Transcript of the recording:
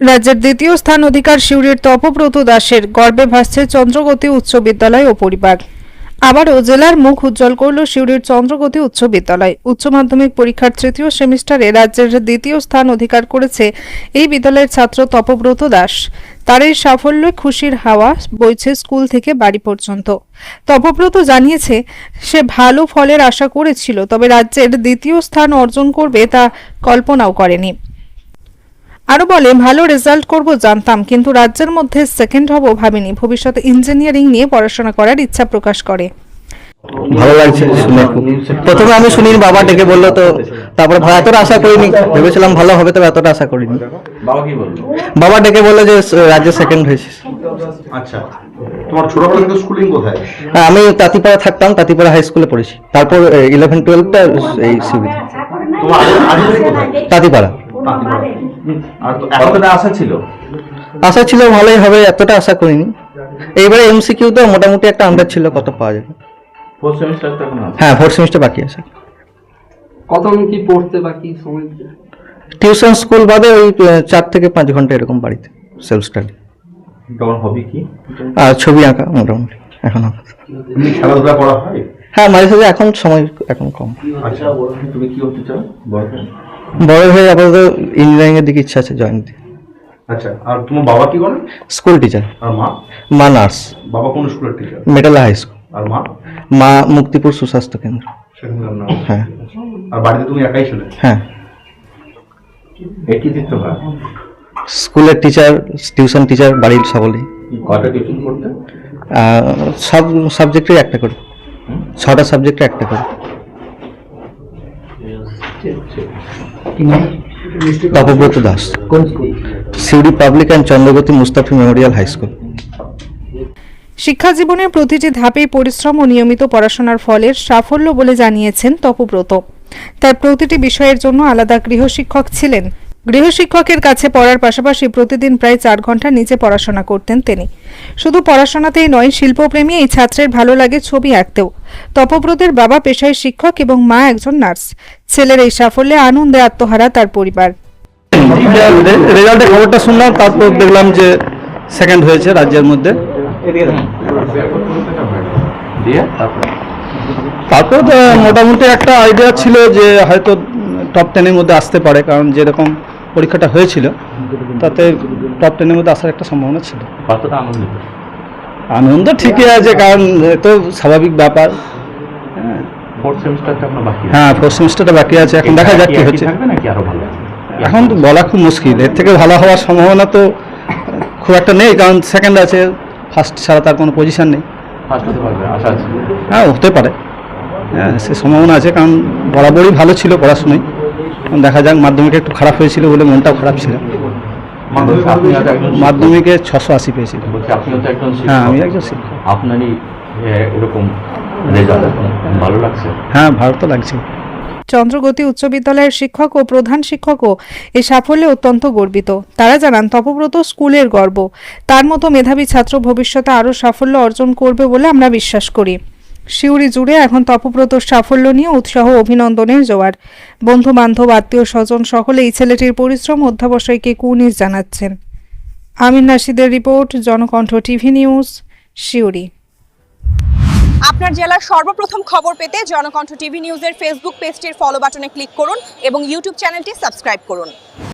রাজ্যের দ্বিতীয় স্থান অধিকার শিউরির তপব্রত দাসের গর্বে ভাসছে চন্দ্রগতি উচ্চ বিদ্যালয় ও পরিবার। আবারও জেলার মুখ উজ্জ্বল করল শিউরির চন্দ্রগতি উচ্চ বিদ্যালয়। উচ্চ মাধ্যমিক পরীক্ষার তৃতীয় সেমিস্টারে রাজ্যের দ্বিতীয় স্থান অধিকার করেছে এই বিদ্যালয়ের ছাত্র তপব্রত দাস। তার এই সাফল্যে খুশির হাওয়া বইছে স্কুল থেকে বাড়ি পর্যন্ত। তপব্রত জানিয়েছে, সে ভালো ফলের আশা করেছিল, তবে রাজ্যের দ্বিতীয় স্থান অর্জন করবে তা কল্পনাও করেনি। আরও বলে ভালো রেজাল্ট করব জানতাম কিন্তু রাজ্যের মধ্যে সেকেন্ড হব ভাবিনি। ভবিষ্যতে ইঞ্জিনিয়ারিং নিয়ে পড়াশোনা করার ইচ্ছা প্রকাশ করে। ভালো লাগছে শুনে। প্রথমে আমি শুনি বাবা ডেকে বলল তো তারপরে ভাই এতটা আশা করিনি। ভেবেছিলাম ভালো হবে তবে এতটা আশা করিনি। বাবা কি বলল? বাবা ডেকে বলল যে রাজ্যে সেকেন্ড হয়েছে। আচ্ছা তোমার ছোটবেলা থেকে স্কুলিং কোথায়? আমি তাঁতিপাড়া থাকতাম তাঁতিপাড়া হাই স্কুলে পড়েছি। তারপর ইলেভেন টুয়েলভটা এই সিবি তোমার আর এতটা আশা ছিল? আশা ছিল ভালোই হবে এতটা আশা করিনি। এইবারে এমসিকিউ তো মোটামুটি একটা আন্দাজ ছিল কত পাওয়া যাবে? ফোর্থ সেমিস্টার তো এখন হ্যাঁ ফোর্থ সেমিস্টার বাকি আছে। কত কি পড়তে বাকি সময়? টিউশন স্কুল বাদে ওই চার থেকে পাঁচ ঘণ্টা এরকম বাড়িতে সেলফ স্টাডি তোমার হবি কি? আর ছবি আঁকা মোটামুটি এখন খেলাধুলা করা হয়? হ্যাঁ মাঝে সাঝে এখন সময় এখন কম। আচ্ছা তুমি কি হতে চাও? বড়? বড় হয়ে আপাতত ইঞ্জিনিয়ারিং এর দিকে ইচ্ছা আছে জয়েন দিতে। আচ্ছা আর তোমার বাবা কি করে? স্কুল টিচার আর মা? মা নার্স বাবা কোন স্কুলের টিচার মেটালা হাই স্কুল আর মা? মা মুক্তিপুর সুস্বাস্থ্য কেন্দ্র। হ্যাঁ। আর বাড়িতে তুমি একাই ছিলে? হ্যাঁ। একই দিতে স্কুলের টিচার টিউশন টিচার বাড়ির সকলেই। কয়টা টিউশন করতে? সব সাবজেক্টের একটা করে। ছটা সাবজেক্টে একটা করে। Tapobrata Das. Suri public and Chandragati Mustafi memorial high school. শিক্ষা জীবনের প্রতিটি ধাপেই পরিশ্রম ও নিয়মিত পড়াশোনার ফলের সাফল্য বলে জানিয়েছেন তপব্রত। তার প্রতিটি বিষয়ের জন্য আলাদা গৃহশিক্ষক ছিলেন। গৃহশিক্ষকের কাছে পড়ার পাশাপাশি প্রতিদিন প্রায় চার ঘণ্টা নিচে পড়াশোনা করতেন তিনি। শুধু পড়াশোনাতেই নয়, শিল্পপ্রেমী এই ছাত্রের ভালো লাগে ছবি আঁকতেও। তপব্রতের বাবা পেশায় শিক্ষক এবং মা একজন নার্স। ছেলের এই সাফল্যে আনন্দে আত্মহারা তার পরিবার। রেজাল্টের খবরটা শুনলাম, তারপর দেখলাম যে সেকেন্ড হয়েছে রাজ্যের মধ্যে। তারপর? মোটামুটি একটা আইডিয়া ছিল যে হয়তো টপ টেনের মধ্যে আসতে পারে, কারণ যেরকম পরীক্ষাটা হয়েছিল তাতে টপ টেনের মধ্যে আসার একটা সম্ভাবনা ছিল। কতটা আনন্দিত? আনন্দ ঠিকই আছে কারণ এ তো স্বাভাবিক ব্যাপার। হ্যাঁ ফোর্থ সেমিস্টারটা বাকি আছে এখন দেখা যাক কি হচ্ছে। এখন তো বলা খুব মুশকিল এর থেকে ভালো হওয়ার সম্ভাবনা তো খুব একটা নেই কারণ সেকেন্ড আছে ফার্স্ট ছাড়া তার কোনো পজিশন নেই। হ্যাঁ হতে পারে। হ্যাঁ সে সম্ভাবনা আছে কারণ বরাবরই ভালো ছিল পড়াশোনায়। দেখা যাক মাধ্যমিকে একটু খারাপ হয়েছিল বলে মনটাও খারাপ ছিল। মাধ্যমিক ছশো আশি পেয়েছিল। হ্যাঁ আমি একজন শিক্ষক। আপনারই এরকম ভালো লাগছে? হ্যাঁ ভালো তো লাগছে। চন্দ্রগতি উচ্চ বিদ্যালয়ের শিক্ষক ও প্রধান শিক্ষকও এ সাফল্যে অত্যন্ত গর্বিত। তারা জানান তপব্রত স্কুলের গর্ব। তার মতো মেধাবী ছাত্র ভবিষ্যতে আরও সাফল্য অর্জন করবে বলে আমরা বিশ্বাস করি। শিউরি জুড়ে এখন তপব্রতর সাফল্য নিয়ে উৎসাহ অভিনন্দনের জোয়ার। বন্ধু বান্ধব আত্মীয় স্বজন সকলে এই ছেলেটির পরিশ্রম অধ্যাবসায়কে কুর্নিশ জানাচ্ছেন। Amin নাসিদের report, Janakantha TV news, Suri. আপনার জেলার সর্বপ্রথম খবর পেতে জনকণ্ঠ টিভি নিউজের ফেসবুক পেজটির ফলো বাটনে ক্লিক করুন এবং ইউটিউব চ্যানেলটি সাবস্ক্রাইব করুন।